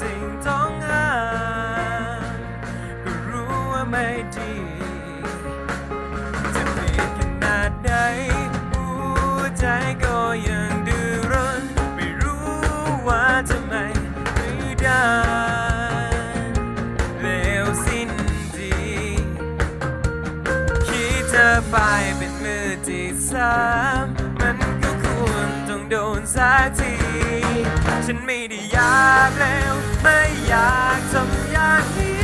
สิ่งต้องห้ามก็รู้ว่าไม่ดี จะเปลี่ยนขนาดใดหัวใจก็ยังดื้อรั้นไม่รู้ว่าทำไมไม่ได้เลวสิ้นดีคิดเธอไปเป็นมือที่สามมันก็ควรต้องโดนสัก ฉันไม่ได้อยากแล้วไม่อยากทำอย่างนี้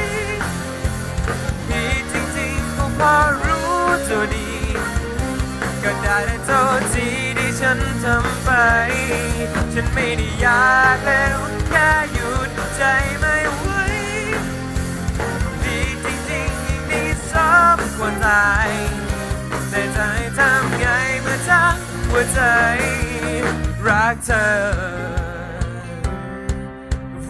ผิดจริงๆก็พอรู้ตัวดี ก็ได้แต่โทษทีที่ฉันทำไป ฉันไม่ได้อยากแล้วแค่หยุดใจไม่ไหวดีจริงๆอย่งนี้สมควรตายแต่ใจทำไงเมื่อทั้งหัวใจรักเธอ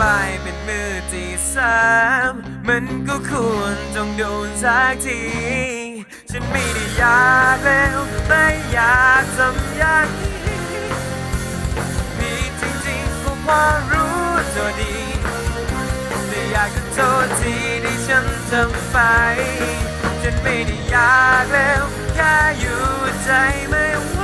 ไปเป็นมือที่สามมันก็ควรต้องโดนสักที ฉันไม่ได้อยากแล้วไม่อยากทำอย่างนี้มีจริงๆก็พอรู้ตัวดีแต่อยากจะโทษทีที่ฉันทำไป ฉันไม่ได้อยากแล้วแค่อยู่ใจไม่ไหว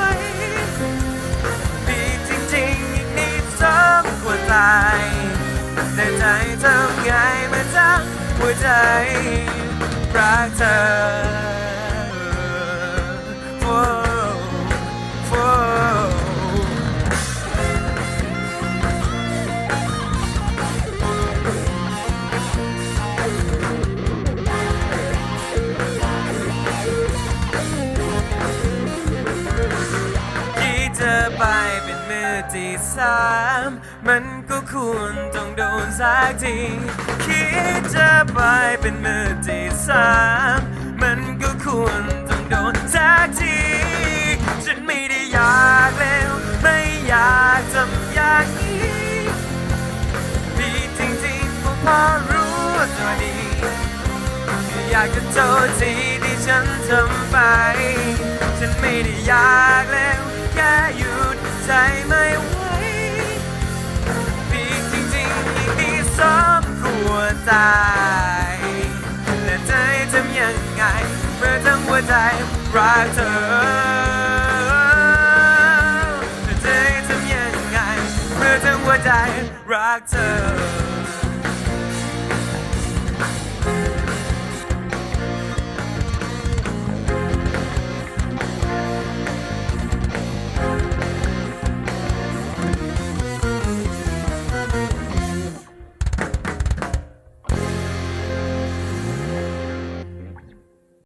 ไงเมื่อทั้งหัวใจรักเธอ ที่เธอไปเป็นมือที่สาม มันก็ควรต้องโดนสักที คิดจะไปเป็นมือที่สามมันก็ควรต้องโดนสักที ฉันไม่ได้อยากแล้วไม่อยากทำอย่างนี้ดีจริงๆก็พอรู้ตัวดี อยากจะโทษทีที่ฉันทำไป ฉันไม่ได้อยากแล้วแค่หยุดใจไม่ วใจรักเธอแต่ใจทำยังไงเมื่อทั้งหัวใจรักเธอ